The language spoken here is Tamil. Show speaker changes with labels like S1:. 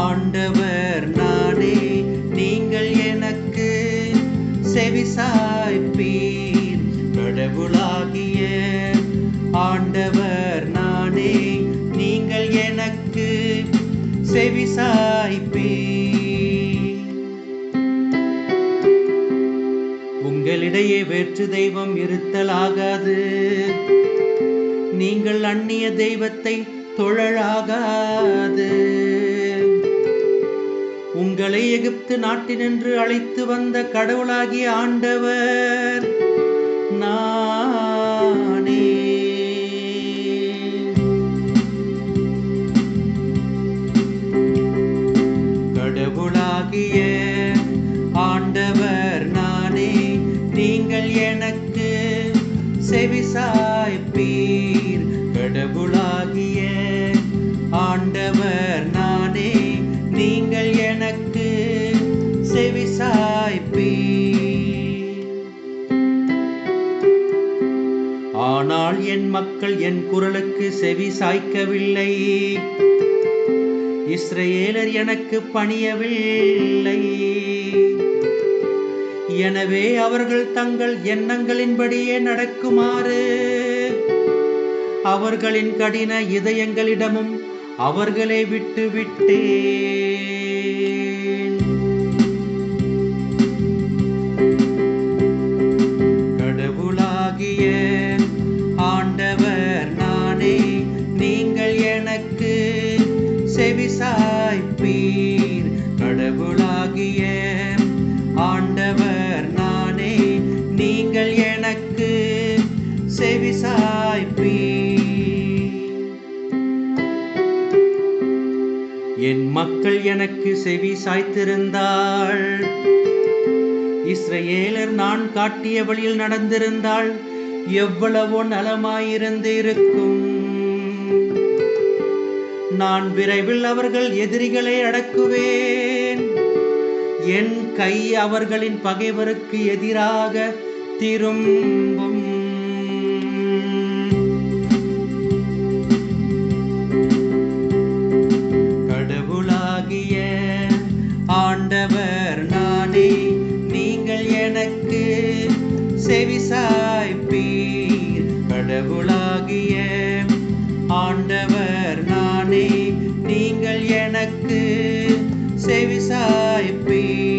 S1: ஆண்டவர் நானே நீங்கள் எனக்கு செவிசாய்ப்பீர் கடவுளாகிய ஆண்ட இடையே வேற்று தெய்வம் இருத்தலாகாது. நீங்கள் அந்நிய தெய்வத்தை தொழலாகாது. உங்களை எகிப்து நாட்டினின்று அழைத்து வந்த கடவுளாகிய ஆண்டவர் எனக்கு செவிசாய்ப்பீர் கடவுளாகிய ஆண்டவர் நானே நீங்கள் எனக்கு செவிசாய்ப்பீர் ஆனால் என் மக்கள் என் குரலுக்கு செவி சாய்க்கவில்லை. இஸ்ரேலர் எனக்கு பணியவில்லை. எனவே அவர்கள் தங்கள் எண்ணங்களின்படியே நடக்குமாறு. அவர்களின் கடின இதயங்களிடமும் அவர்களை விட்டு விட்டேன் கடவுளாகிய ஆண்டவர் நானே நீங்கள் எனக்கு செவிசாய்ப்பீர் கடவுளாகிய என் மக்கள் எனக்கு செவி சாய்த்திருந்தாள். இஸ்ரேலர் நான் காட்டிய வழியில் நடந்திருந்தாள். எவ்வளவோ நலமாயிருந்திருக்கும். நான் விரைவில் அவர்கள் எதிரிகளை அடக்குவேன். என் கை அவர்களின் பகைவருக்கு எதிராக திரும்பும். நானே நீங்கள் எனக்கு செவிசாய்ப்பீர் கடவுளாகிய ஆண்டவர் நானே நீங்கள் எனக்கு செவிசாய்ப்பீர்